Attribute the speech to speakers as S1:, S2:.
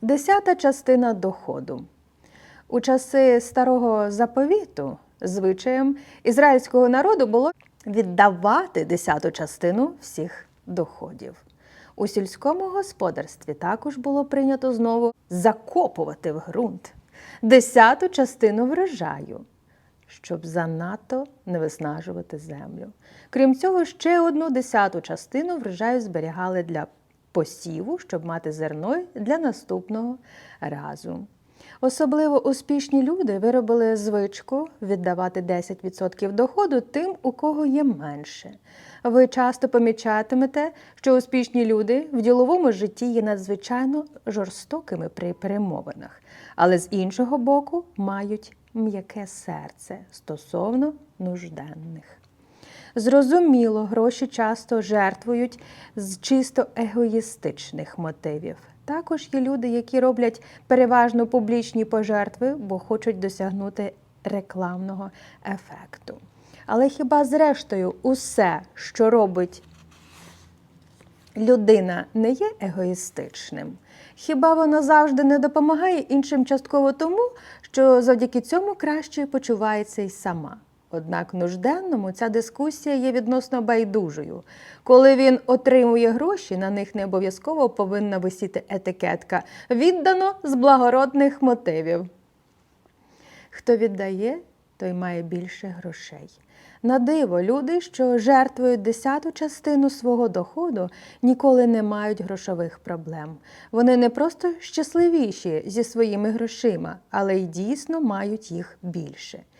S1: Десята частина доходу. У часи старого заповіту звичаєм ізраїльського народу було віддавати десяту частину всіх доходів. У сільському господарстві також було прийнято знову закопувати в ґрунт десяту частину врожаю, щоб занадто не виснажувати землю. Крім цього, ще одну десяту частину врожаю зберігали для посіву, щоб мати зерно для наступного разу. Особливо успішні люди виробили звичку віддавати 10% доходу тим, у кого є менше. Ви часто помічатимете, що успішні люди в діловому житті є надзвичайно жорстокими при перемовинах, але з іншого боку мають м'яке серце стосовно нужденних. Зрозуміло, гроші часто жертвують з чисто егоїстичних мотивів. Також є люди, які роблять переважно публічні пожертви, бо хочуть досягнути рекламного ефекту. Але хіба зрештою усе, що робить людина, не є егоїстичним? Хіба вона завжди не допомагає іншим частково тому, що завдяки цьому краще почувається й сама? Однак нужденному ця дискусія є відносно байдужою. Коли він отримує гроші, на них не обов'язково повинна висіти етикетка віддано з благородних мотивів. Хто віддає, той має більше грошей. На диво, люди, що жертвують десяту частину свого доходу, ніколи не мають грошових проблем. Вони не просто щасливіші зі своїми грошима, але й дійсно мають їх більше.